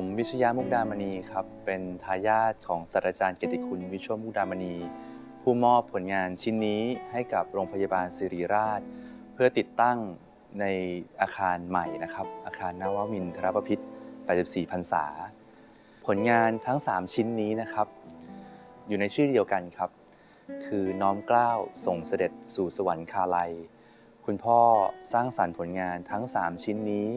ผมวิชยามุกดามณีครับ เป็นทายาทของศาสตราจารย์เกียรติคุณวิชวมุกดามณี ผู้มอบผลงานชิ้นนี้ให้กับโรงพยาบาลศิริราช เพื่อติดตั้งในอาคารใหม่นะครับ อาคารนวมินทรประพิษ84พรรษา ผลงานทั้ง 3 ชิ้นนี้นะครับ อยู่ในชื่อเดียวกันครับ คือน้อมกล้าวส่งเสด็จสู่สวรรคาลัย คุณพ่อสร้างสรรค์ผลงานทั้ง 3 ชิ้นนี้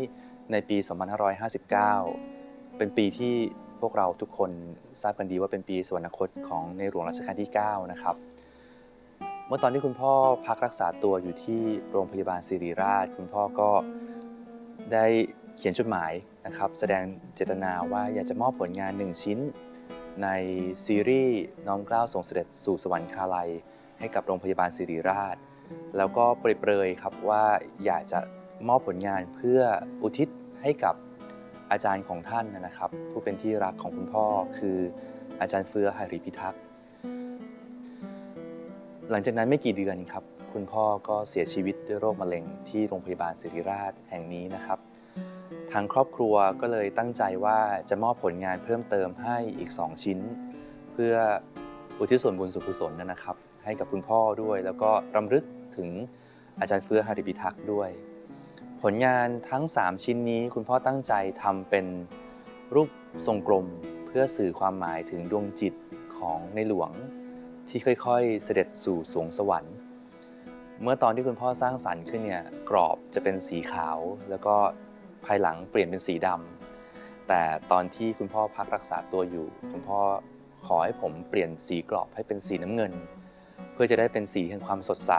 ในปี 2559 เป็นปีที่พวกเราทุกคนทราบกันดีว่าเป็นปีสวรรคตของในหลวงรัชกาลที่ 9 นะครับ เมื่อตอนที่คุณพ่อพักรักษาตัวอยู่ที่โรงพยาบาลศิริราช คุณพ่อก็ได้เขียนจดหมายนะครับ แสดงเจตนาว่าอยากจะมอบผลงานหนึ่งชิ้น ในซีรีส์น้อมเกล้าวส่งเสด็จสู่สวรรคาลัย ให้กับโรงพยาบาลศิริราช แล้วก็เปรยๆครับว่าอยากจะมอบผลงานเพื่ออุทิศให้กับ อาจารย์ของท่านนะครับ ผู้เป็นที่รักของคุณพ่อคืออาจารย์เฟือหาริพิทักษ์หลังจากนั้นไม่กี่เดือนครับ คุณพ่อก็เสียชีวิตด้วยโรคมะเร็งที่โรงพยาบาลศิริราชแห่งนี้นะครับ ทางครอบครัวก็เลยตั้งใจว่าจะมอบผลงานเพิ่มเติมให้อีก 2 ชิ้น เพื่ออุทิศส่วนบุญสุขุศลนะครับ ให้กับคุณพ่อด้วย แล้วก็รำลึกถึงอาจารย์เฟื้อหาริพิทักษ์ด้วย ผลงานทั้ง 3 ชิ้นนี้คุณพ่อตั้งใจทำเป็นรูปทรงกลมเพื่อสื่อความหมายถึงดวงจิตของในหลวง ที่ค่อยๆ เสด็จสู่สวงสวรรค์ เมื่อตอนที่คุณพ่อสร้างสรรค์ขึ้นเนี่ยกรอบจะเป็นสีขาว แล้วก็ภายหลังเปลี่ยนเป็นสีดำแต่ตอนที่คุณพ่อพักรักษาตัวอยู่ คุณพ่อขอให้ผมเปลี่ยนสีกรอบให้เป็นสีน้ำเงิน เพื่อจะได้เป็นสีแห่งความสดใส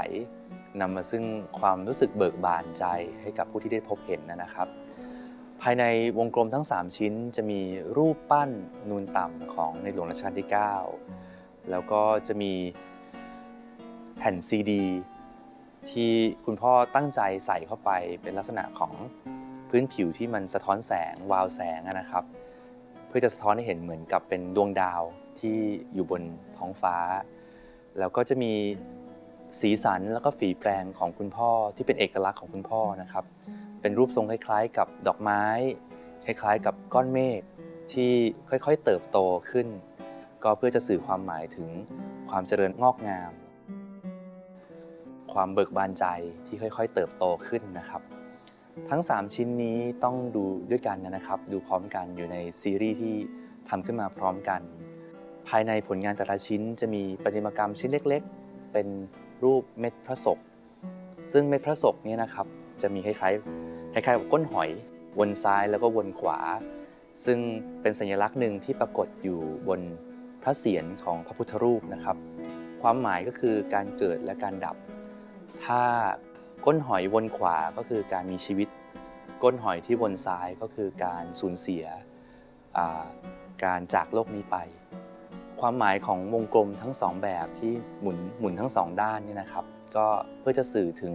นำมาซึ่งความรู้สึกเบิกบานใจให้กับผู้ที่ได้พบเห็นนะครับ ภายในวงกลมทั้ง 3 ชิ้นจะมีรูปปั้นนูนต่ำของในหลวงรัชกาลที่ 9 แล้วก็จะมีแผ่นซีดี ที่คุณพ่อตั้งใจใส่เข้าไปเป็นลักษณะของพื้นผิวที่มันสะท้อนแสงวาวแสงนะครับ เพื่อจะสะท้อนให้เห็นเหมือนกับเป็นดวงดาวที่อยู่บนท้องฟ้า แล้วก็จะมี สีสันแล้วก็ฝีแปรงของคุณพ่อที่เป็นเอกลักษณ์ของคุณพ่อนะครับ เป็นรูปทรงคล้ายๆ กับดอกไม้ คล้ายๆ กับก้อนเมฆที่ค่อยๆเติบโตขึ้น ก็เพื่อจะสื่อความหมายถึงความเจริญงอกงาม ความเบิกบานใจที่ค่อยๆ เติบโตขึ้นนะครับ ทั้ง 3 ชิ้นนี้ต้องดูด้วยกันนะครับ ดูพร้อมกันอยู่ในซีรีส์ที่ทำขึ้นมาพร้อมกัน ภายในผลงานแต่ละชิ้นจะมีประติมากรรมชิ้นเล็ก ๆ เป็น รูปเม็ดพระศก ซึ่งเม็ดพระศกนี้นะครับจะมีคล้ายๆคล้ายๆกับก้นหอยวนซ้ายแล้วก็วนขวา ซึ่งเป็นสัญลักษณ์หนึ่งที่ปรากฏอยู่บนพระเศียรของพระพุทธรูปนะครับ ความหมายก็คือการเกิดและการดับ ถ้าก้นหอยวนขวาก็คือการมีชีวิต ก้นหอยที่วนซ้ายก็คือการสูญเสียการจากโลกนี้ไป ความหมายของวงกลมทั้งสองแบบที่หมุนหมุนทั้งสองด้านนี่นะครับ ก็เพื่อจะสื่อถึง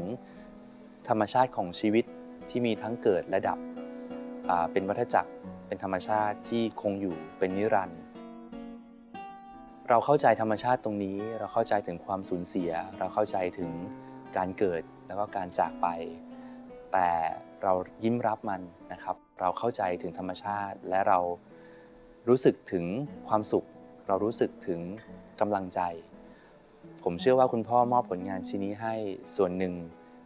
ธรรมชาติของชีวิตที่มีทั้งเกิดและดับเป็นวัฏจักรเป็นธรรมชาติที่คงอยู่เป็นนิรันดร์เราเข้าใจธรรมชาติตรงนี้ เราเข้าใจถึงความสูญเสีย เราเข้าใจถึงการเกิดแล้วก็การจากไป แต่เรายิ้มรับมันนะครับ เราเข้าใจถึงธรรมชาติและเรารู้สึกถึงความสุข เรารู้สึกถึงกำลังใจ ผมเชื่อว่าคุณพ่อมอบผลงานชิ้นนี้ให้ส่วนหนึ่ง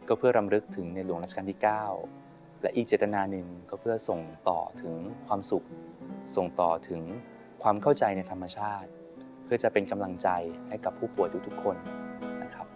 ก็เพื่อรำลึกถึงในหลวงรัชกาลที่ 9 และอีกเจตนาหนึ่งก็เพื่อส่งต่อถึงความสุข ส่งต่อถึงความเข้าใจในธรรมชาติ เพื่อจะเป็นกำลังใจให้กับผู้ป่วยทุกๆคนนะครับ